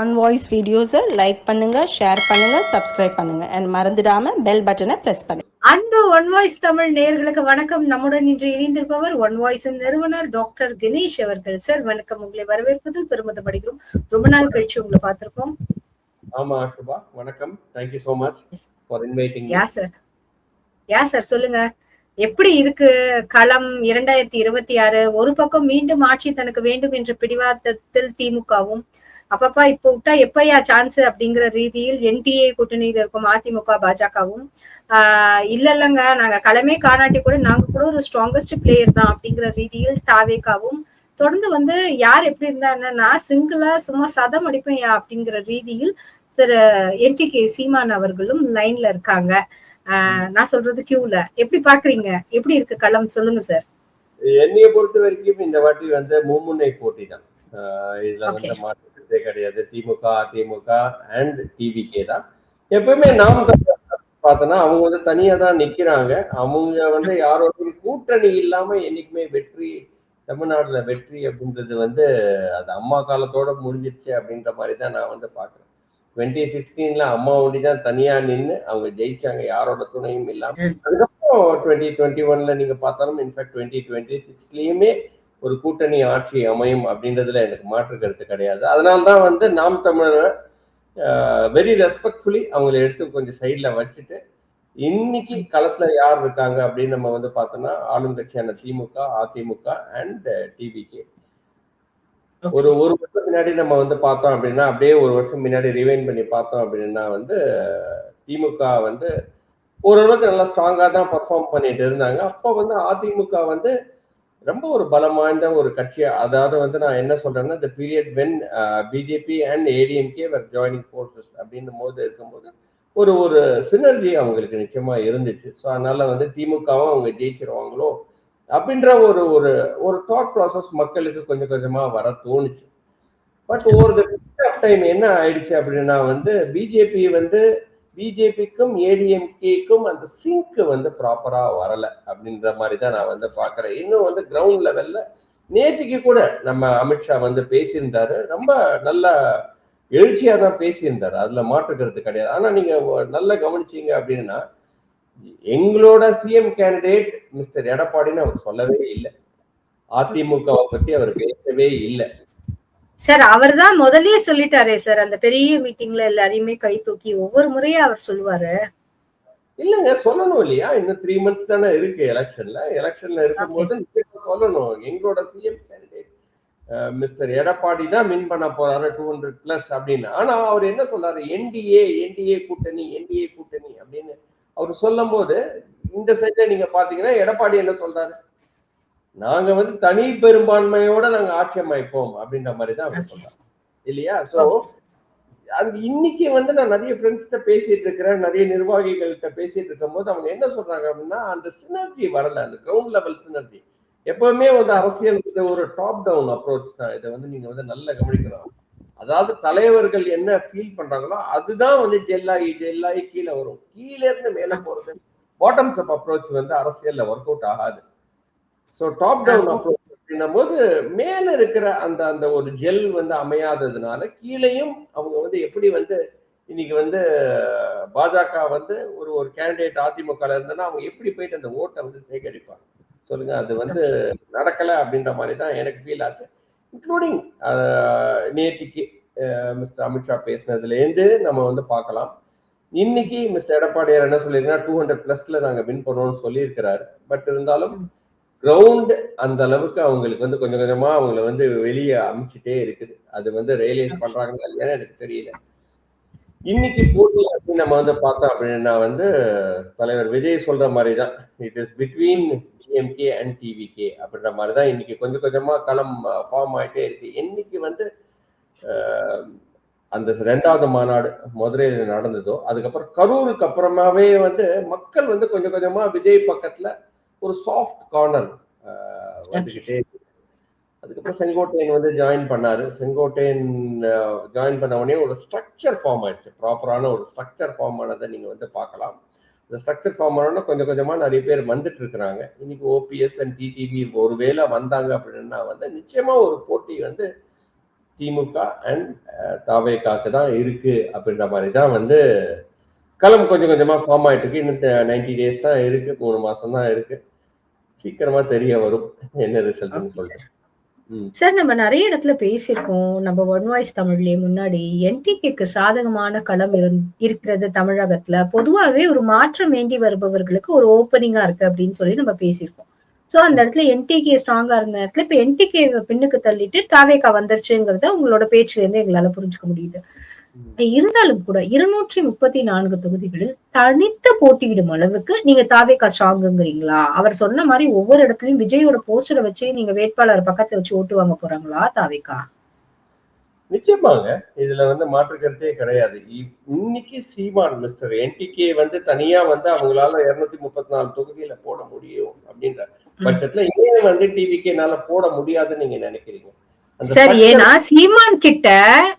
On Voice வீடியோஸை like பண்ணுங்க share பண்ணுங்க சப்ஸ்கிரைப் பண்ணுங்க. அண்ட் மறந்துடாம பெல் பட்டனை பிரஸ் பண்ணுங்க. அன்பு ஒன் வாய்ஸ் தமிழ் நேயர்களுக்கு வணக்கம். நம்முடன் இன்று இணைந்திருப்பவர் ஒன் வாய்ஸ் நிறுவனர் டாக்டர் கணேஷ் அவர்கள். சார் வணக்கம். உங்களை வரவேற்பது பெருமிதப்படுகிறோம் ரொம்ப நாள் கழிச்சு உங்களை பார்த்திருக்கோம். ஆமா வணக்கம். Thank you so much for inviting yeah sir yeah sir சொல்லுங்க. எப்படி இருக்கு? களம் இரண்டாயிரத்தி இருபத்தி ஆறு ஒரு பக்கம் மீண்டும் ஆட்சி தனக்கு வேண்டும் என்ற பிடிவாதத்தில் திமுகவும் அப்பப்பா இப்போ விட்டா எப்பயா சான்ஸ் அப்படிங்கிற ரீதியில் என்டிஏ கூட்டணியில் இருக்கும் அதிமுக பாஜகவும். ஆஹ் இல்ல இல்லங்க நாங்க களமே காணாட்டி கூட நாங்க கூட ஒரு ஸ்ட்ராங்கஸ்ட் பிளேயர் தான் அப்படிங்கிற ரீதியில் தாவேக்காவும் தொடர்ந்து வந்து யார் எப்படி இருந்தா என்னன்னா சிங்கிளா சும்மா சதம் அடிப்பேன் அப்படிங்கிற ரீதியில் திரு என்டிகே சீமான் அவர்களும் லைன்ல இருக்காங்க. நான் சொல்றது கியூல எப்படி பாக்குறீங்க எப்படி இருக்கு களம்? சொல்லுங்க சார் என்னைய பொறுத்த வரைக்கும் இந்த வாட்டி வந்து மும்முனை போட்டி தான். இதுல வந்து. மாற்றத்தே கிடையாது. திமுக அதிமுக அண்ட் டிவிகே தான். எப்பவுமே நாம் பார்த்தோன்னா அவங்க வந்து தனியா தான் நிக்கிறாங்க. அவங்க வந்து யாரோட கூட்டணி இல்லாம என்னைக்குமே வெற்றி தமிழ்நாட்டுல வெற்றி அப்படின்றது வந்து அது அம்மா காலத்தோட முடிஞ்சிருச்சு அப்படின்ற மாதிரி தான் நான் வந்து பாக்குறேன் டுவெண்ட்டி சிக்ஸ்டீன்ல அம்மா ஒண்டி தான் தனியா நின்று அவங்க ஜெயிச்சாங்க. யாரோட துணையும் இல்லாம. அதுக்கப்புறம் டுவெண்ட்டி டுவெண்ட்டி ஒன்ல நீங்க பார்த்தாலும் இன்ஃபேக்ட் டுவெண்ட்டி டுவெண்ட்டி சிக்ஸ்லயுமே ஒரு கூட்டணி ஆட்சி அமையும் அப்படின்றதுல எனக்கு மாற்று கருத்து கிடையாது. அதனால தான் வந்து நாம் தமிழர் வெரி ரெஸ்பெக்ட்ஃபுல்லி அவங்களை எடுத்து கொஞ்சம் சைடில் வச்சுட்டு இன்னைக்கு களத்துல யார் இருக்காங்க அப்படின்னு நம்ம வந்து பார்த்தோம்னா ஆளுங்கட்சியான திமுக அதிமுக அண்ட் டிவிகே ஒரு ஒரு வருஷம் முன்னாடி நம்ம வந்து பார்த்தோம் அப்படின்னா அப்படியே ஒரு வருஷம் முன்னாடி ரிவைன் பண்ணி பார்த்தோம் அப்படின்னா வந்து திமுக வந்து ஓரளவுக்கு நல்லா ஸ்ட்ராங்கா தான் பர்ஃபார்ம் பண்ணிட்டு இருந்தாங்க. அப்போ வந்து அதிமுக வந்து ரொம்ப ஒரு பலம் வாய்ந்த ஒரு கட்சியா அதாவது வந்து நான் என்ன சொல்றேன்னா இந்த period when BJP and ADMK were joining forces அப்படின்னும் போது இருக்கும்போது ஒரு ஒரு சினர்ஜி அவங்களுக்கு நிச்சயமா இருந்துச்சு. ஸோ அதனால வந்து திமுகவும் அவங்க ஜெயிச்சிருவாங்களோ அப்படின்ற ஒரு ஒரு ஒரு தாட் ப்ராசஸ் மக்களுக்கு கொஞ்சம் கொஞ்சமாக வர தோணுச்சு. But over the of time என்ன ஆயிடுச்சு அப்படின்னா வந்து பிஜேபி வந்து பிஜேபிக்கும் ஏடிஎம்கேக்கும் அந்த சிங்க் வந்து ப்ராப்பராக வரலை அப்படின்ற மாதிரி தான் நான் வந்து பார்க்குறேன். இன்னும் வந்து கிரவுண்ட் லெவலில் நேற்றுக்கு கூட நம்ம அமித்ஷா வந்து பேசியிருந்தாரு. ரொம்ப நல்ல எழுச்சியாக தான் பேசியிருந்தார். அதில் மாற்றுக்கிறது கிடையாது. ஆனால் நீங்கள் நல்லா கவனிச்சீங்க அப்படின்னா எங்களோட சிஎம் கேண்டிடேட் மிஸ்டர் எடப்பாடின்னு அவர் சொல்லவே இல்லை. அதிமுகவை பத்தி அவர் பேசவே இல்லை. சார் அவர் தான் முதல்லயே சொல்லிட்டாரே சார் அந்த பெரிய மீட்டிங்ல எல்லாரையுமே கை தூக்கி ஒவ்வொரு முறையும் அவர் சொல்லுவாரு. இல்லைங்க சொல்லணும் இல்லையா? இன்னும் த்ரீ மந்த்ஸ் தானே இருக்கு எலெக்ஷன்ல எலெக்ஷன்ல இருக்கும்போது சொல்லணும். எங்களோட சிஎம் கேண்டிடேட் மிஸ்டர் எடப்பாடி தான் வின் பண்ண போறாரு டூ ஹண்ட்ரட் பிளஸ் அப்படின்னு. ஆனா அவர் என்ன சொல்றாரு என்டிஏ என்டிஏ கூட்டணி என்டிஏ கூட்டணி அப்படின்னு அவர் சொல்லும் போது இந்த சைட்ல நீங்க பாத்தீங்கன்னா எடப்பாடி என்ன சொல்றாரு? நாங்க வந்து தனி பெரும்பான்மையோட நாங்க ஆட்சி அமைப்போம் அப்படின்ற மாதிரி தான் அவர் சொல்றாரு. இல்லையா? சோ அது இன்னைக்கு வந்து நான் நிறைய ஃப்ரெண்ட்ஸ்கிட்ட பேசிட்டு இருக்கிறேன் நிறைய நிர்வாகிகள்கிட்ட பேசிட்டு இருக்கும்போது அவங்க என்ன சொல்றாங்க அப்படின்னா அந்த சினர்ஜி வரல அந்த கிரவுண்ட் லெவல் சினர்ஜி எப்பவுமே வந்து அரசியல் ஒரு டாப் டவுன் அப்ரோச் தான். இதை வந்து நீங்க வந்து நல்லா கவனிக்கணும். அதாவது தலைவர்கள் என்ன ஃபீல் பண்றாங்களோ அதுதான் வந்து ஜெல்லாகி ஜெல்லாகி கீழே வரும். கீழே இருந்து மேல போறது பாட்டம்ஸ் அப் அப்ரோச் வந்து அரசியல்ல ஒர்க் அவுட் ஆகாது. ஸோ டாப் டவுன் அப்ரோச் அப்படின்னும் போது மேல இருக்கிற அந்த அந்த ஒரு ஜெல் வந்து அமையாததுனால கீழேயும் அவங்க வந்து எப்படி வந்து இன்னைக்கு வந்து பாஜக வந்து ஒரு ஒரு கேண்டிடேட் அதிமுக இருந்ததுன்னா அவங்க எப்படி போயிட்டு அந்த ஓட்டை வந்து சேகரிப்பாங்க? சொல்லுங்க அது வந்து நடக்கல அப்படின்ற மாதிரி தான் எனக்கு ஃபீல் ஆச்சு. இன்க்ளூடிங் நேத்திக்கு மிஸ்டர் அமித்ஷா பேசினதுல இருந்து நம்ம வந்து பார்க்கலாம். இன்னைக்கு மிஸ்டர் எடப்பாடியார் என்ன சொல்லியிருக்கா டூ ஹண்ட்ரட் பிளஸ்ல நாங்க வின் பண்ணுவோம்னு சொல்லியிருக்கிறாரு. பட் இருந்தாலும் கிரவுண்ட் அந்த அளவுக்கு அவங்களுக்கு வந்து கொஞ்சம் கொஞ்சமா அவங்கள வந்து வெளியே அமிச்சிட்டே இருக்குது. அது வந்து ரியலைஸ் பண்றாங்கன்னா இல்லையான்னு எனக்கு தெரியல. இன்னைக்கு போட்டி அப்படின்னு நம்ம வந்து பார்த்தோம் அப்படின்னா வந்து தலைவர் விஜய் சொல்ற மாதிரி தான் it is between DMK and TVK அப்படின்ற மாதிரி தான் இன்னைக்கு கொஞ்சம் கொஞ்சமா களம் ஃபார்ம் ஆயிட்டே இருக்கு. இன்னைக்கு வந்து அந்த ரெண்டாவது மாநாடு மதுரையில் நடந்ததோ அதுக்கப்புறம் கரூருக்கு அப்புறமாவே வந்து மக்கள் வந்து கொஞ்சம் கொஞ்சமா விஜய் பக்கத்துல ஒரு சாஃப்ட் கார்னர் வந்துகிட்டே அதுக்கப்புறம் செங்கோட்டையன் வந்து ஜாயின் பண்ணாரு. செங்கோட்டையன் ஜாயின் பண்ண உடனே ஒரு ஸ்ட்ரக்சர் ஃபார்ம் ஆயிடுச்சு. ப்ராப்பரான ஒரு ஸ்ட்ரக்சர் ஃபார்ம் ஆனதை நீங்க வந்து பார்க்கலாம். இந்த ஸ்ட்ரக்சர் ஃபார்ம் ஆனோன்னா கொஞ்சம் கொஞ்சமா நிறைய பேர் வந்துட்டு இருக்கிறாங்க. இன்னைக்கு ஓபிஎஸ் அண்ட் டிடிவி ஒருவேளை வந்தாங்க அப்படின்னா வந்து நிச்சயமா ஒரு போட்டி வந்து திமுக அண்ட் தாவேக்காக்கு தான் இருக்கு அப்படின்ற மாதிரி தான் வந்து களம் கொஞ்சம் கொஞ்சமா ஃபார்ம் ஆயிட்டு இருக்கு இன்னும் நைன்டி டேஸ் தான் இருக்கு. மூணு மாசம் தான் இருக்கு. சீக்கிரமா தெரிய வரும். என்ன ரிசல்ட்னு சொல்லிட்டு. சார் நம்ம நிறைய இடத்துல பேசியிருக்கோம். நம்ம ஒன் வாய்ஸ் தமிழ்லயே முன்னாடி என்டிகேக்கு சாதகமான களம் இருக்கிறது தமிழகத்துல. பொதுவாவே ஒரு மாற்றம் வேண்டி வருபவர்களுக்கு ஒரு ஓப்பனிங்கா இருக்கு அப்படின்னு சொல்லி நம்ம பேசியிருக்கோம். சோ அந்த இடத்துல என்டிகே ஸ்ட்ராங்கா இருந்த இடத்துல இப்ப என்டிகே பின்னுக்கு தள்ளிட்டு தாவேக்கா வந்துருச்சுங்கிறத உங்களோட பேச்சுல இருந்து எங்களால புரிஞ்சுக்க முடியுது. இருந்தாலும் கூட இருநூற்றி முப்பத்தி நான்கு தொகுதிகளில் தனித்து போட்டியிடும் அளவுக்கு நீங்க தாவேக்கா ஸ்ட்ராங்குங்கிறீங்களா? அவர் சொன்ன மாதிரி ஒவ்வொரு இடத்துலயும் விஜயோட போஸ்டரை வச்சு நீங்க வேட்பாளர் பக்கத்துல வச்சு ஓட்டு வாங்க போறாங்களா தாவேக்கா நிச்சயமாங்க. இதுல வந்து மாற்று கருத்தே கிடையாது. இன்னைக்கு சீமான் மிஸ்டர் என்டிகே வந்து தனியா வந்து அவங்களால இருநூத்தி முப்பத்தி நாலு தொகுதியில போட முடியும் அப்படின்ற பட்சத்துல ஏன் வந்து டிவிக்கேனால போட முடியாதுன்னு நீங்க நினைக்கிறீங்க. சார் ஏன்னா சீமான் கிட்ட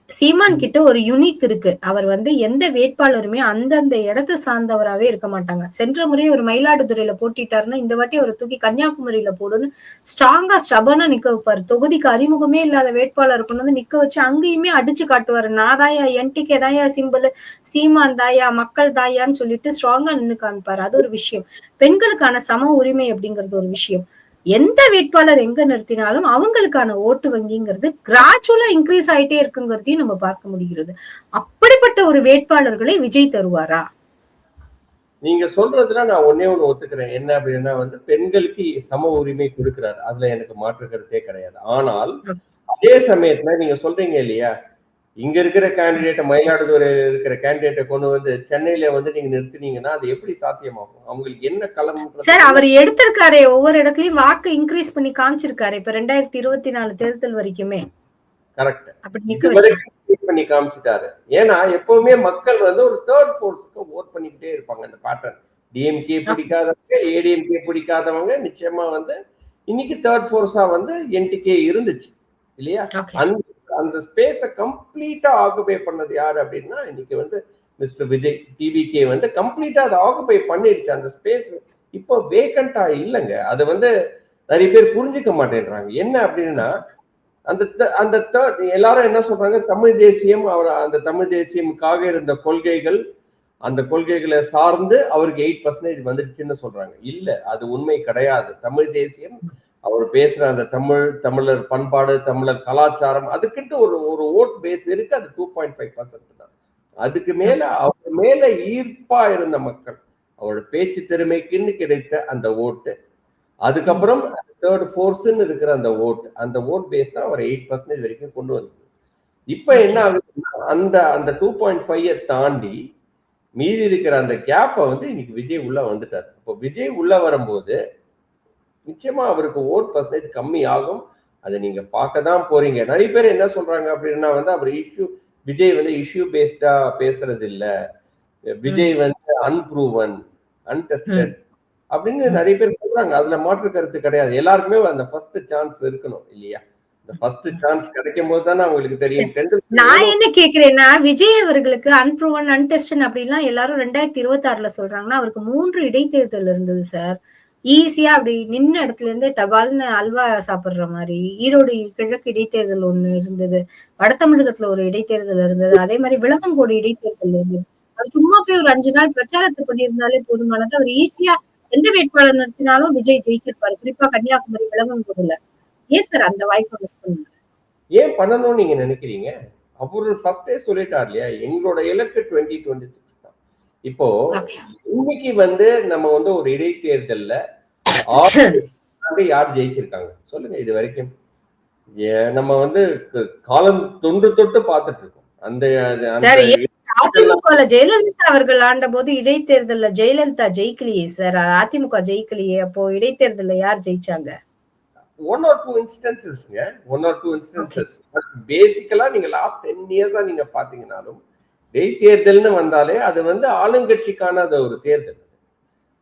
சீமான் கிட்ட ஒரு யுனிக் இருக்கு. அவர் வந்து எந்த வேட்பாளருமே அந்தந்த இடத்தை சார்ந்தவராவே இருக்க மாட்டாங்க. சென்ற முறை ஒரு மயிலாடுதுறையில போட்டிட்டாருன்னா இந்த வாட்டி அவர் தூக்கி கன்னியாகுமரியில போடுன்னு ஸ்ட்ராங்கா ஸ்டபனா நிக்க வைப்பாரு. தொகுதிக்கு அறிமுகமே இல்லாத வேட்பாளர் கொண்டு வந்து நிக்க வச்சு அங்கேயுமே அடிச்சு காட்டுவாரு. நான் தாயா என்டிகே தாயா சிம்பிள் சீமான் தாயா மக்கள் தாயான்னு சொல்லிட்டு ஸ்ட்ராங்கா நின்னு காமிப்பாரு. அது ஒரு விஷயம். பெண்களுக்கான சம உரிமை அப்படிங்கிறது ஒரு விஷயம். எந்த வேட்பாளர் எங்க நிறுத்தினாலும் அவங்களுக்கான ஓட்டு வங்கிங்கிறது கிராஜுவலா இன்க்ரீஸ் ஆயிட்டே இருக்குங்கிறதையும் நம்ம பார்க்க முடிகிறது. அப்படிப்பட்ட ஒரு வேட்பாளர்களை விஜய் தருவாரா? நீங்க சொல்றதுல நான் ஒன்னே ஒண்ணு ஒத்துக்கிறேன். என்ன அப்படின்னா வந்து பெண்களுக்கு சம உரிமை கொடுக்கிறாரு. அதுல எனக்கு மாற்று கருத்தே கிடையாது. ஆனால் அதே சமயத்துல நீங்க சொல்றீங்க இல்லையா? இங்க இருக்கிற கேண்டிடேட்டை மயிலாடுதுறையில இருக்கிற கேண்டிடேட்டை கொண்டு வந்து சென்னையில வந்து நீங்க நிறுத்தினீங்கன்னா அது எப்படி சாத்தியமாகும்? அவங்களுக்கு என்ன களம் சார் அவர் எடுத்திருக்காரே ஒவ்வொரு இடத்துலயும் வாக்கு இன்க்ரீஸ் பண்ணி காமிச்சிருக்காரு இப்ப ரெண்டாயிரத்தி இருபத்தி நாலு தேர்தல் வரைக்குமே. கரெக்ட் பண்ணி காமிச்சிட்டாரு. ஏன்னா எப்பவுமே மக்கள் வந்து ஒரு தேர்ட் ஃபோர்ஸுக்கு ஓட் பண்ணிக்கிட்டே இருப்பாங்க அந்த பேட்டர்ன் டிஎம்கே பிடிக்காதவங்க ஏடிஎம்கே பிடிக்காதவங்க நிச்சயமா வந்து இன்னைக்கு தேர்ட் ஃபோர்ஸா வந்து என்டிகே இருந்துச்சு இல்லையா? அந்த அந்த ஸ்பேஸை கம்ப்ளீட்டா ஆக்குபை பண்ணது யார் அப்படின்னா இன்னைக்கு வந்து மிஸ்டர் விஜய் டிவிகே வந்து கம்ப்ளீட்டா அதை ஆக்குபை பண்ணிடுச்சு. அந்த ஸ்பேஸ் இப்போ வேக்கண்டா இல்லைங்க. அது வந்து நிறைய பேர் புரிஞ்சுக்க மாட்டேன்றாங்க. என்ன அப்படின்னா அந்த த- அந்த தேர்ட் எல்லாரும் என்ன சொல்றாங்க? தமிழ் தேசியம் அவர் அந்த தமிழ் தேசியமுக்காக இருந்த கொள்கைகள் அந்த கொள்கைகளை சார்ந்து அவருக்கு எயிட் பர்சன்டேஜ் வந்துடுச்சுன்னு சொல்றாங்க. இல்ல அது உண்மை கிடையாது. தமிழ் தேசியம் அவர் பேசுற அந்த தமிழ் தமிழர் பண்பாடு தமிழர் கலாச்சாரம் அதுக்கிட்ட ஒரு ஒரு ஓட் பேஸ் இருக்கு. அது டூ பாயிண்ட் ஃபைவ் பர்சன்ட் தான். அதுக்கு மேல அவர் மேல ஈர்ப்பா இருந்த மக்கள் அவரோட பேச்சு திறமைக்குன்னு கிடைத்த அந்த ஓட்டு. அதுக்கப்புறம் தேர்ட் ஃபோர்ஸ்ன்னு இருக்கிற அந்த ஓட் அந்த ஓட் பேஸ் தான் அவர் எயிட் பர்சன்டேஜ் வரைக்கும் கொண்டு வந்தது. இப்ப என்ன ஆகுதுன்னா அந்த அந்த டூ பாயிண்ட் ஃபைவ் தாண்டி மீதி இருக்கிற அந்த கேப்பை வந்து இன்னைக்கு விஜய் உள்ள வந்துட்டார். இப்போ விஜய் உள்ள வரும்போது நிச்சயமா அவருக்கு ஓட் பர்சன்டேஜ் கம்மி ஆகும். அதை நீங்க பார்க்க தான் போறீங்க. நிறைய பேர் என்ன சொல்றாங்க அப்படின்னா வந்து அவர் இஷ்யூ விஜய் வந்து இஷ்யூ பேஸ்டா பேசுறது இல்ல விஜய் வந்து அன்ப்ரூவன் அன்டெஸ்டட் அப்படின்னு நிறைய பேர் சொல்றாங்க. அதுல மாற்று கருத்து கிடையாது. எல்லாருக்குமே அந்த ஃபர்ஸ்ட் சான்ஸ் இருக்கணும் இல்லையா? ஃபர்ஸ்ட் சான்ஸ் கிடைக்கும் போது தானே அவங்களுக்கு தெரியும். நான் என்ன கேக்குறேன்னா விஜய் அவர்களுக்கு அன்ப்ரூவன் அன்டெஸ்டன் அப்படிலாம் எல்லாரும் ரெண்டாயிரத்தி இருபத்தி ஆறுல சொல்றாங்கன்னா அவருக்கு மூன்று இடைத்தேர்தல் இருந்தது சார் ஈஸியா அப்படி நின்ன இடத்துல இருந்து டபால்னு அல்வா சாப்பிடுற மாதிரி ஈரோடு கிழக்கு இடைத்தேர்தல் ஒண்ணு இருந்தது வட தமிழகத்துல ஒரு இடைத்தேர்தல் இருந்தது அதே மாதிரி விளக்கங்கோடு இடைத்தேர்தல் இருந்தது. அவர் சும்மா போய் ஒரு அஞ்சு நாள் பிரச்சாரத்தை பண்ணியிருந்தாலே போதுமானது. அவர் ஈஸியா எந்த வேட்பாளர் நிறுத்தினாலும் விஜய் ஜெயிச்சிருப்பாரு குறிப்பா கன்னியாகுமரி விளவங்கோடுல ஏன் சார் அந்த வாய்ப்பை மிஸ் பண்ணுங்க ஏன் பண்ணணும்னு நீங்க நினைக்கிறீங்க? அவரு ஃபர்ஸ்டே சொல்லிட்டார் இல்லையா எங்களோட இலக்கு டுவெண்ட்டி டுவெண்ட்டி சிக்ஸ் இப்போ. இன்னைக்கு வந்து நம்ம வந்து ஒரு இடைத்தேர்தல்ல யார் ஜெயிச்சிருக்காங்க? சொல்லுங்க இது வரைக்கும். நம்ம வந்து காலம் தொன்று தொட்டு பார்த்துட்டு இருக்கோம். அந்த அதிமுகல ஜெயலலிதா அவர்கள் ஆண்ட போது இடைத்தேர்தல்ல ஜெயலலிதா ஜெயிக்கலையே சார். அதிமுக ஜெயிக்கலையே. அப்போ இடைத்தேர்தல்ல யார் ஜெயிச்சாங்க? One or two இன்ஸ்டன்சஸ்ங்க one or two instances basically நீங்க லாஸ்ட் டென் இயர்ஸா நீங்க பாத்தீங்கன்னாலும் இடைத்தேர்தல்னு வந்தாலே அது வந்து ஆளுங்கட்சிக்கான அது ஒரு தேர்தல்.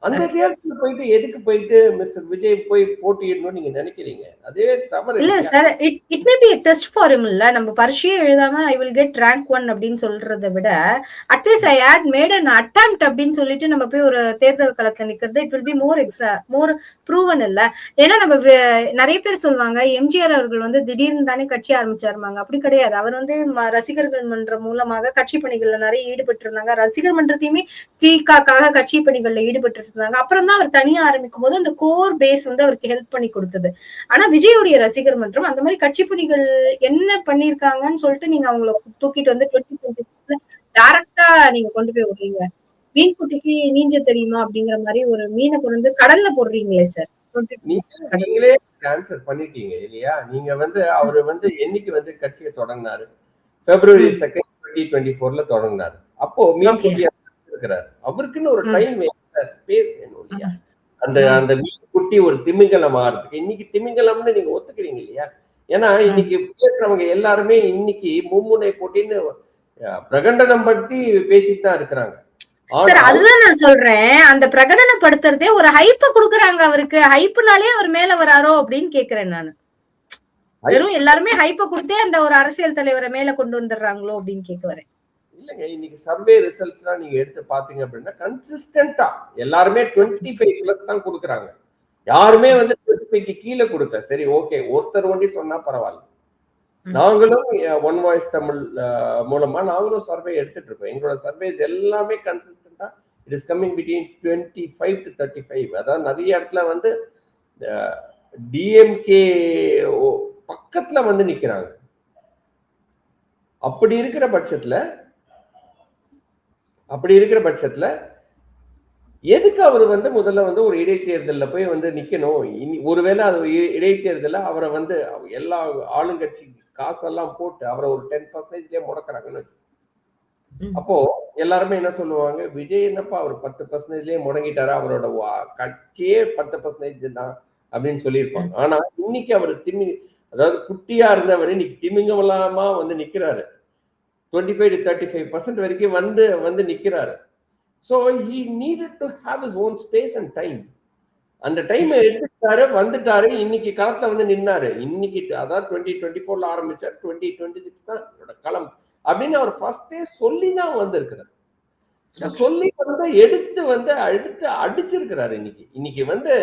அந்த தேர்தல போயிட்டு எதுக்கு போயிட்டு மிஸ்டர் விஜய் போய் போட்டியிடணும்னு நீங்க நினைக்கிறீங்க? அதே தவறு இல்ல? Sir it it may be test for him இல்ல. நம்ம பரீட்சையே எழுதாம I will get rank one அப்படின்னு சொல்றதை விட at least I had made an attempt அப்படின்னு சொல்லிட்டு நம்ம போய் ஒரு தேர்தல் களத்துல நிக்கிறது இட் வில் பி மோர் எக்ஸா மோர் ப்ரூவன் இல்ல. ஏன்னா நம்ம நிறைய பேர் சொல்லுவாங்க எம்ஜிஆர் அவர்கள் வந்து திடீர்னு தானே கட்சி ஆரம்பிச்சாருமாங்க அப்படி கிடையாது. அவர் வந்து ரசிகர்கள் மன்றம் மூலமாக கட்சி பணிகள்ல நிறைய ஈடுபட்டு இருந்தாங்க ரசிகர் மன்றத்தையுமே திகாக்காக கட்சி பணிகள்ல ஈடுபட்டு இருந்தாங்க அப்புறம் தான் அவர் தனியா ஆரம்பிக்கும் போது அந்த கோர் பேஸ் வந்து அவருக்கு ஹெல்ப் பண்ணி கொடுத்தது. ஆனா விஜயுடைய ரசிகர் மன்றம் அந்த மாதிரி கட்சி பணிகள் என்ன பண்ணிருக்காங்கன்னு சொல்லிட்டு நீங்க அவங்கள தூக்கிட்டு வந்து டுவெண்ட்டி டுவெண்ட்டி சிக்ஸ்ல டைரக்டா நீங்க கொண்டு போய் விடுறீங்க. மீன் குட்டிக்கு நீஞ்ச தெரியுமா அப்படிங்கிற மாதிரி ஒரு மீனை கொண்டு வந்து கடல்ல போடுறீங்களே சார் நீங்க- நீங்களே ஆன்சர் பண்ணிட்டீங்க இல்லையா? நீங்க வந்து அவரு வந்து என்னைக்கு வந்து கட்சியை தொடங்கினாரு? பிப்ரவரி. செகண்ட் டுவெண்ட்டி டுவெண்ட்டி ஃபோர்ல தொடங்கினாரு. அப்போ மீன். குட்டியா இருக்கிறாரு. அவருக்குன்னு ஒரு. டைம் ஸ்பேஸ் வேணும் இல்லையா அந்த அந்த குட்டி ஒரு திமிங்கலம் ஆறதுக்கு இன்னைக்கு திமிங்கலம்னு நீங்க ஒத்துக்கிறீங்க இல்லையா? ஏன்னா இன்னைக்கு பேசுறவங்க எல்லாருமே இன்னைக்கு மும்முனை போட்டின்னு அஹ், பிரகடனம் படுத்தி பேசிட்டு தான் இருக்கிறாங்க. சார் அதுதான் நான் சொல்றேன். அந்த பிரகடனப்படுத்துறதே ஒரு ஹைப்ப குடுக்குறாங்க அவருக்கு. ஹைப்புனாலே அவர் மேல வராரோ அப்படின்னு கேக்குறேன் நானு. வெறும் எல்லாருமே ஹைப்ப கொடுத்தே அந்த ஒரு அரசியல் தலைவரை மேல கொண்டு வந்துடுறாங்களோ அப்படின்னு கேட்க வரேன். இல்லைங்க இன்னைக்கு சர்வே ரிசல்ட்ஸ்லாம் நீங்க எடுத்து பாத்தீங்க அப்படின்னா கன்சிஸ்டன்டா எல்லாருமே டுவெண்ட்டி ஃபைவ் பிளஸ் தான் கொடுக்குறாங்க. யாருமே வந்து டுவெண்ட்டி ஃபைவ்க்கு கீழே கொடுக்கல. சரி ஓகே ஒருத்தர் ஒண்டி சொன்னா பரவாயில்ல. நாங்களும் ஒன் வாய்ஸ் தமிழ் மூலமா நாங்களும் சர்வே எடுத்துட்டு இருக்கோம். எங்களோட சர்வேஸ் எல்லாமே கன்சிஸ்டன்டா it is coming between twenty five to thirty five அதாவது நிறைய இடத்துல வந்து டிஎம்கே பக்கத்துல வந்து நிக்கிறாங்க. அப்படி இருக்கிற பட்சத்துல அப்படி இருக்கிற பட்சத்துல எதுக்கு அவர் வந்து முதல்ல வந்து ஒரு இடைத்தேர்தல்ல போய் வந்து நிக்கணும்? இனி ஒருவேளை அது இடைத்தேர்தல்ல அவரை வந்து எல்லா ஆளுங்கட்சி காசெல்லாம் போட்டு அவரை ஒரு டென் பர்சன்டேஜ்லயே முடக்குறாங்கன்னு. அப்போ எல்லாருமே என்ன சொல்லுவாங்க? விஜய் என்னப்பா அவர் பத்து பர்சன்டேஜ்லயே முடங்கிட்டாரு அவரோட வா- கட்சியே பத்து பர்சன்டேஜ் தான் அப்படின்னு சொல்லியிருப்பாங்க. ஆனா இன்னைக்கு அவர் திமி அதாவது குட்டியா இருந்தவர் இன்னைக்கு திமிங்கலாமா வந்து நிக்கிறாரு. Twenty five to thirty five percent வரைக்கும் வந்து வந்து நிக்கிறாரு. So he needed to have his own space and time அந்த டைம் எடுத்துட்டாரு வந்துட்டாரு. இன்னைக்கு களத்தை வந்து நின்னாரு. இன்னைக்கு அதான் டுவெண்ட்டி டுவெண்ட்டி ஃபோர்ல ஆரம்பிச்சார். டுவெண்ட்டி டுவெண்ட்டி சிக்ஸ் தான் என்னோட களம் அப்படின்னு அவர் ஃபர்ஸ்டே சொல்லி தான் வந்திருக்கிறார். சொல்லி வந்து எடுத்து வந்து எடுத்து அடிச்சிருக்கிறாரு இன்னைக்கு. இன்னைக்கு வந்து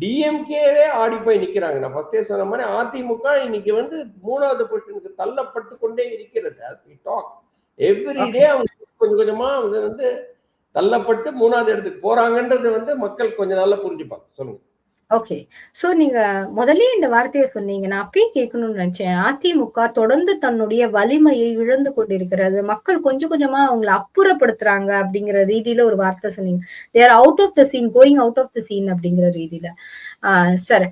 டிஎம்கேவே ஆடி போய் நிக்கிறாங்க. நான் ஃபர்ஸ்டே சொன்ன மாதிரி அதிமுக இன்னைக்கு வந்து மூணாவது பொசிஷனுக்கு தள்ளப்பட்டு கொண்டே இருக்கிறது. As we talk. Every day அவங்க கொஞ்சம் கொஞ்சமா வந்து வந்து தள்ளப்பட்டு மூணாவது இடத்துக்கு போறாங்கன்றது வந்து மக்கள் கொஞ்ச நாள்ல புரிஞ்சுப்பாங்க. சொல்லுங்க. ஓகே சோ நீங்க முதல்ல இந்த வார்த்தையை சொன்னீங்க. நான் அப்பயே கேட்கணும்னு நினைச்சேன். அதிமுக தொடர்ந்து தன்னுடைய வலிமையை இழந்து கொண்டிருக்கிறது. மக்கள் கொஞ்சம் கொஞ்சமா அவங்களை அப்புறப்படுத்துறாங்க அப்படிங்கிற ரீதியில ஒரு வார்த்தை சொன்னீங்க. There out of the scene going out of the scene அப்படிங்கிற ரீதியில. ஆஹ் சார்.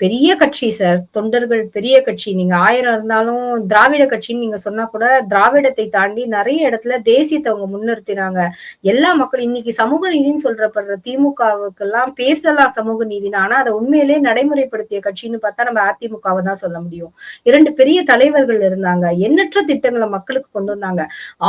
பெரிய கட்சி சார் தொண்டர்கள் பெரிய கட்சி. நீங்க ஆயிரம் இருந்தாலும் திராவிட கட்சின்னு நீங்க சொன்னா கூட திராவிடத்தை தாண்டி நிறைய இடத்துல தேசியத்தை அவங்க முன்னிறுத்தினாங்க. எல்லா மக்களும் இன்னைக்கு சமூக நீதினு சொல்றப்படுற திமுகவுக்கு எல்லாம் பேசலாம் சமூக நீதினு ஆனா அதை உண்மையிலே நடைமுறைப்படுத்திய கட்சின்னு பார்த்தா நம்ம அதிமுகவை தான் சொல்ல முடியும். இரண்டு பெரிய தலைவர்கள் இருந்தாங்க. எண்ணற்ற திட்டங்களை மக்களுக்கு கொண்டு வந்தாங்க.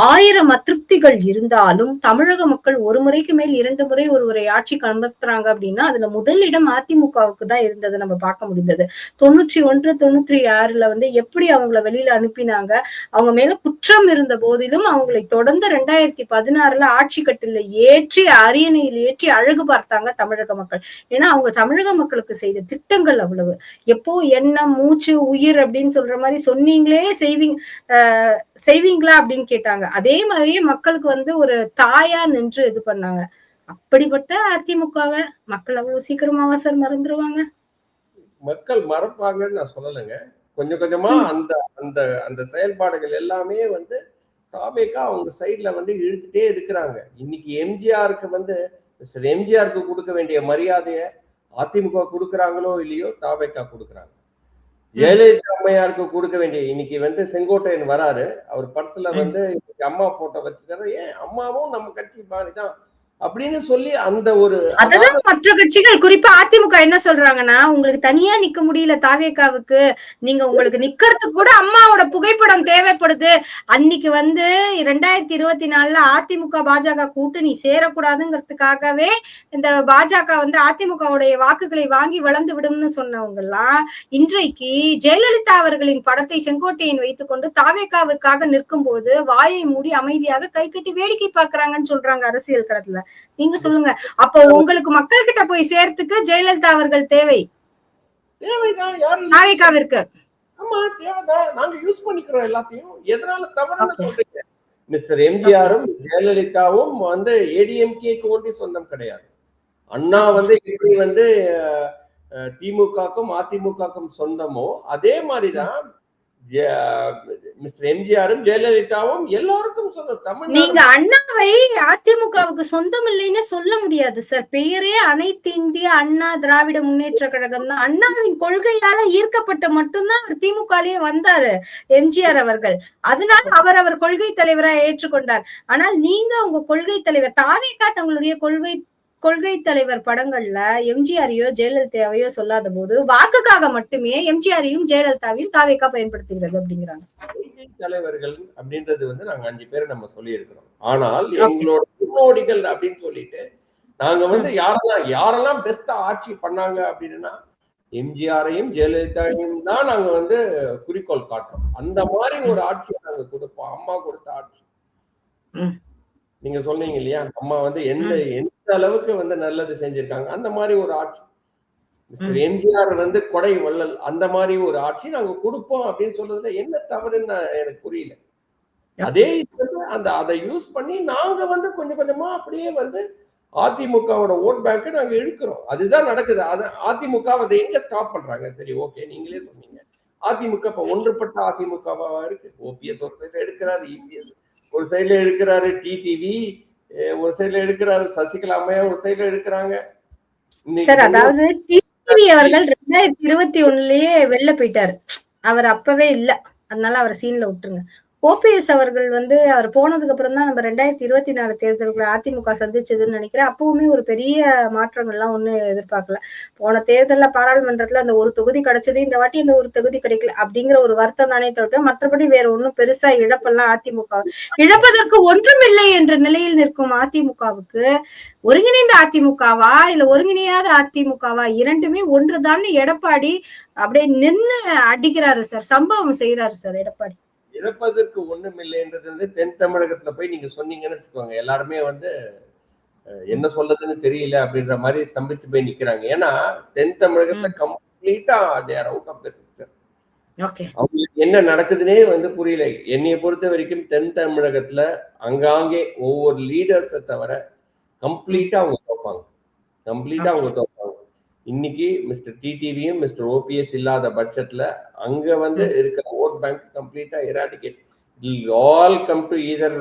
ஆயிரம் அதிருப்திகள் இருந்தாலும் தமிழக மக்கள் ஒரு முறைக்கு மேல் இரண்டு முறை ஒருவரை ஆட்சி அமர்த்துறாங்க அப்படின்னா அதுல முதலிடம் அதிமுகவுக்கு தான் இருந்தது. நம்ம பார்க்க முடிந்தது. தொண்ணூற்றி ஒன்று தொண்ணூற்றி ஆறுல வந்து எப்படி அவங்கள வெளியில அனுப்பினாங்க அவங்க மேல குற்றம் இருந்த போதிலும் அவங்களை தொடர்ந்து ரெண்டாயிரத்தி பதினாறுல ஆட்சி கட்டில ஏற்றி அரியணையில் ஏற்றி அழகு பார்த்தாங்க தமிழக மக்கள். ஏன்னா அவங்க தமிழக மக்களுக்கு செய்த திட்டங்கள் அவ்வளவு. எப்போ எண்ணம் மூச்சு உயிர் அப்படின்னு சொல்ற மாதிரி சொன்னீங்களே செய்வீங்க செய்வீங்களா அப்படின்னு கேட்டாங்க. அதே மாதிரியே மக்களுக்கு வந்து ஒரு தாயா நின்று இது பண்ணாங்க. அப்படிப்பட்ட அதிமுகவை மக்கள் அவ்வளவு சீக்கிரமாவா சார் மறந்துருவாங்க. மக்கள் மறப்பாங்கன்னு நான் சொல்லலைங்க. கொஞ்சம் கொஞ்சமா அந்த அந்த அந்த செயல்பாடுகள் எல்லாமே வந்து தாவேக்கா அவங்க சைட்ல வந்து இழுத்துட்டே இருக்கிறாங்க. இன்னைக்கு எம்ஜிஆருக்கு வந்து மிஸ்டர் எம்ஜிஆருக்கு கொடுக்க வேண்டிய மரியாதையை அதிமுக கொடுக்குறாங்களோ இல்லையோ தாவேக்கா கொடுக்குறாங்க. ஜெயலலிதா அம்மையாருக்கு கொடுக்க வேண்டிய இன்னைக்கு வந்து செங்கோட்டையன் வராரு. அவர் பர்ஸ்ல வந்து இன்னைக்கு அம்மா போட்டோ வச்சுக்கிறாரு. ஏன் அம்மாவும் நம்ம கட்சி மாதிரி தான் அப்படின்னு சொல்லி அந்த ஒரு அதான் மற்ற கட்சிகள் குறிப்பா அதிமுக என்ன சொல்றாங்கன்னா உங்களுக்கு தனியா நிக்க முடியல தாவேக்காவுக்கு. நீங்க உங்களுக்கு நிக்கிறதுக்கு கூட அம்மாவோட புகைப்படம் தேவைப்படுது. அன்னைக்கு வந்து ரெண்டாயிரத்தி இருபத்தி நாலுல அதிமுக பாஜக கூட்டணி சேரக்கூடாதுங்கிறதுக்காகவே இந்த பாஜக வந்து அதிமுகவுடைய வாக்குகளை வாங்கி வளர்ந்து விடும்னு சொன்னவங்க எல்லாம் இன்றைக்கு ஜெயலலிதா அவர்களின் படத்தை செங்கோட்டையன் வைத்துக்கொண்டு தாவேக்காவுக்காக நிற்கும் போது வாயை மூடி அமைதியாக கை கட்டி வேடிக்கை பார்க்கறாங்கன்னு சொல்றாங்க அரசியல் களத்துல. நீங்க சொல்லுங்க. அப்போ உங்களுக்கு மக்கள் கிட்ட போய் சேர்த்துக்கு ஜெயலலிதா அவர்கள் தேவை? தேவைதான் யாரும் தாவேக்காவிற்கு ஆமா தேவைதான். நாங்க யூஸ் பண்ணிக்கிறோம் எல்லாத்தையும். எதனால தவறுன்னு சொல்றீங்க? மிஸ்டர் எம்ஜிஆரும் ஜெயலலிதாவும் வந்து ஏடிஎம்கேக்கு ஒண்டி சொந்தம் கிடையாது. அண்ணா வந்து எப்படி வந்து திமுகக்கும் அதிமுகக்கும் சொந்தமோ அதே மாதிரிதான் மிஸ்டர் எம்ஜிஆரும் ஜெயலலிதாவும் எல்லாருக்கும் சொந்தம். தமிழ் நீங்க அண்ணாவை அதிமுகவுக்கு சொந்தம் இல்லைன்னு சொல்ல முடியாது சார். பெயரே அனைத்து இந்திய அண்ணா திராவிட முன்னேற்ற கழகம் தான். அண்ணாவின் கொள்கையால ஈர்க்கப்பட்டு மட்டும்தான் அவர் திமுகலயே வந்தாரு எம்ஜிஆர் அவர்கள். அதனால அவர் அவர் கொள்கை தலைவரா ஏற்றுக்கொண்டார். ஆனால் நீங்க உங்க கொள்கை தலைவர் தாவேக்கா தங்களுடைய கொள்கை கொள்கை தலைவர் படங்கள்ல எம்ஜிஆரையோ ஜெயலலிதாவையோ சொல்லாத போது வாக்குக்காக மட்டுமே எம்ஜிஆரையும் ஜெயலலிதாவையும் தாவேக்கா பயன்படுத்துகிறது அப்படிங்கிறாங்க. கொள்கை தலைவர்கள் அப்படின்றது வந்து நாங்க அஞ்சு பேர் நம்ம சொல்லி இருக்கிறோம் ஆனால் எங்களோட முன்னோடிகள் அப்படின்னு சொல்லிட்டு நாங்க வந்து யாரெல்லாம் யாரெல்லாம் பெஸ்டா ஆட்சி பண்ணாங்க அப்படின்னா எம்ஜிஆரையும் ஜெயலலிதாவையும் தான் நாங்க வந்து குறிக்கோள் காட்டுறோம். அந்த மாதிரி ஒரு ஆட்சியை நாங்க கொடுப்போம். அம்மா கொடுத்த ஆட்சி. நீங்க சொன்னீங்க இல்லையா? அம்மா வந்து எந்த எந்த அளவுக்கு வந்து நல்லது செஞ்சிருக்காங்க? அந்த மாதிரி ஒரு ஆட்சி. மிஸ்டர் எம்ஜிஆர் வந்து கொடை வள்ளல். அந்த மாதிரி ஒரு ஆட்சி நாங்க கொடுப்போம் அப்படின்னு சொல்றதுல என்ன தவறுன்னு எனக்கு புரியல. அதே அந்த அதை யூஸ் பண்ணி நாங்க வந்து கொஞ்சம் கொஞ்சமா அப்படியே வந்து அதிமுகவோட ஓட் பேங்க் நாங்க இழுக்கிறோம். அதுதான் நடக்குது. அது அதிமுக அதை எங்க ஸ்டாப் பண்றாங்க? சரி ஓகே நீங்களே சொன்னீங்க. அதிமுக இப்ப ஒன்றுபட்ட அதிமுகவா இருக்கு. ஓபிஎஸ் ஒரு சைடுல எடுக்கிறாரு இபிஎஸ் ஒரு சைடுல எடுக்கிறாரு டிடிவி ஒரு சைடுல எடுக்கிறாரு சசிகலா அம்மையா ஒரு சைடுல எடுக்கிறாங்க. சார் அதாவது டிவி அவர்கள் ரெண்டாயிரத்தி இருபத்தி ஒண்ணுலயே வெளில போயிட்டாரு. அவர் அப்பவே இல்ல. அதனால அவர் சீன்ல விட்டுருங்க. ஓபிஎஸ் அவர்கள் வந்து அவர் போனதுக்கு அப்புறம் தான் நம்ம ரெண்டாயிரத்தி இருபத்தி நாலு தேர்தல்களை அதிமுக சந்திச்சதுன்னு நினைக்கிறேன். அப்பவுமே ஒரு பெரிய மாற்றங்கள்லாம் ஒன்றும் எதிர்பார்க்கல. போன தேர்தலில் பாராளுமன்றத்தில் அந்த ஒரு தொகுதி கிடைச்சது இந்த வாட்டி அந்த ஒரு தொகுதி கிடைக்கல அப்படிங்கிற ஒரு வருத்தம் தானே தவிர மற்றபடி வேற ஒன்றும் பெருசா இழப்பெல்லாம் அதிமுக இழப்பதற்கு ஒன்றுமில்லை என்ற நிலையில் நிற்கும் அதிமுகவுக்கு ஒருங்கிணைந்த அதிமுகவா இல்ல ஒருங்கிணையாத அதிமுகவா இரண்டுமே ஒன்றுதான் எடப்பாடி அப்படியே நின்னு அடிக்கிறாரு சார் சம்பவம் செய்யறாரு சார் எடப்பாடி. இழப்பதற்கு ஒண்ணும் இல்லைன்றது வந்து தென் தமிழகத்துல போய் நீங்க சொன்னீங்கன்னு வச்சுக்கோங்க. எல்லாருமே வந்து என்ன சொல்றதுன்னு தெரியல அப்படின்ற மாதிரி ஸ்தம்பிச்சு போய் நிக்கிறாங்க. ஏன்னா தென் தமிழகத்துல கம்ப்ளீட்டா தேர் அவுட் ஆஃப் த அவங்களுக்கு என்ன நடக்குதுன்னே வந்து புரியல. என்னைய பொறுத்த வரைக்கும் தென் தமிழகத்துல அங்காங்கே ஒவ்வொரு லீடர்ஸை தவிர கம்ப்ளீட்டா அவங்க தோப்பாங்க. கம்ப்ளீட்டா அவங்க தோப்பாங்க. இன்னைக்கு மிஸ்டர் டிடிவியும் மிஸ்டர் ஓபிஎஸ் இல்லாத பட்சத்துல அங்க வந்து இருக்கிற ஓட் பேங்க் கம்ப்ளீட்டா eradicate. All come to either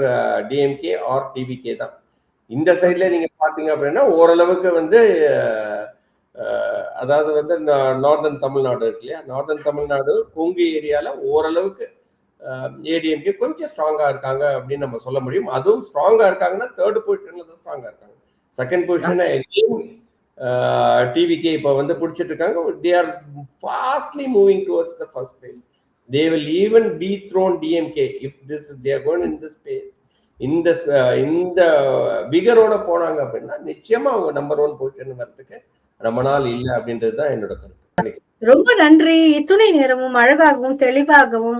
DMK or TVK தான். இந்த சைட்ல நீங்க பாத்தீங்க அப்படின்னா ஓரளவுக்கு வந்து அதாவது வந்து நார்தன் தமிழ்நாடு இருக்கு இல்லையா? நார்தன் தமிழ்நாடு கொங்கு ஏரியால ஓரளவுக்கு ஏடிஎம்கே கொஞ்சம் ஸ்ட்ராங்கா இருக்காங்க அப்படின்னு நம்ம சொல்ல முடியும். அதுவும் ஸ்ட்ராங்கா இருக்காங்கன்னா தேர்ட் பொசிஷன்ல தான் ஸ்ட்ராங்கா இருக்காங்க. செகண்ட் பொசிஷன் டிவிக்கே இப்போ வந்து பிடிச்சிட்டு இருக்காங்க they are fastly moving towards the first page they will even be thrown DMK if this they are gone in this space இந்த இந்த விகரோட போனாங்க அப்படின்னா நிச்சயமா அவங்க நம்பர் ஒன் பொசிஷன் வரதுக்கு ரொம்ப நாள் இல்லை அப்படின்றது தான் என்னோட கருத்து. ரொம்ப நன்றி. இத்துணை நேரமும் அழகாகவும் தெளிவாகவும்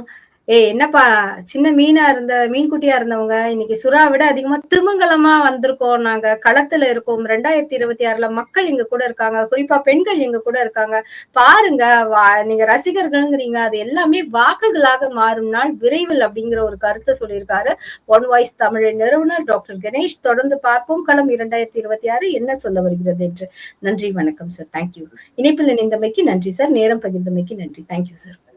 ஏ என்னப்பா சின்ன மீனா இருந்த மீன்குட்டியா இருந்தவங்க இன்னைக்கு சுறா விட அதிகமா திமிங்கலமா வந்திருக்கோம் நாங்க. களத்துல இருக்கோம். ரெண்டாயிரத்தி இருபத்தி ஆறுல மக்கள் எங்க கூட இருக்காங்க. குறிப்பா பெண்கள் எங்க கூட இருக்காங்க. பாருங்க வா- நீங்க ரசிகர்கள்ங்கிறீங்க. அது எல்லாமே வாக்குகளாக மாறும் நாள் விரைவில் அப்படிங்கிற ஒரு கருத்தை சொல்லியிருக்காரு. ஒன் வாய்ஸ் தமிழின் நிறுவனர் டாக்டர் கணேஷ். தொடர்ந்து பார்ப்போம். களம் இரண்டாயிரத்தி இருபத்தி ஆறு என்ன சொல்ல வருகிறது என்று. நன்றி வணக்கம் சார் தேங்க்யூ இணைப்பில் இணைந்தமைக்கு நன்றி சார் நேரம் பகிர்ந்தமைக்கு நன்றி. Thank you sir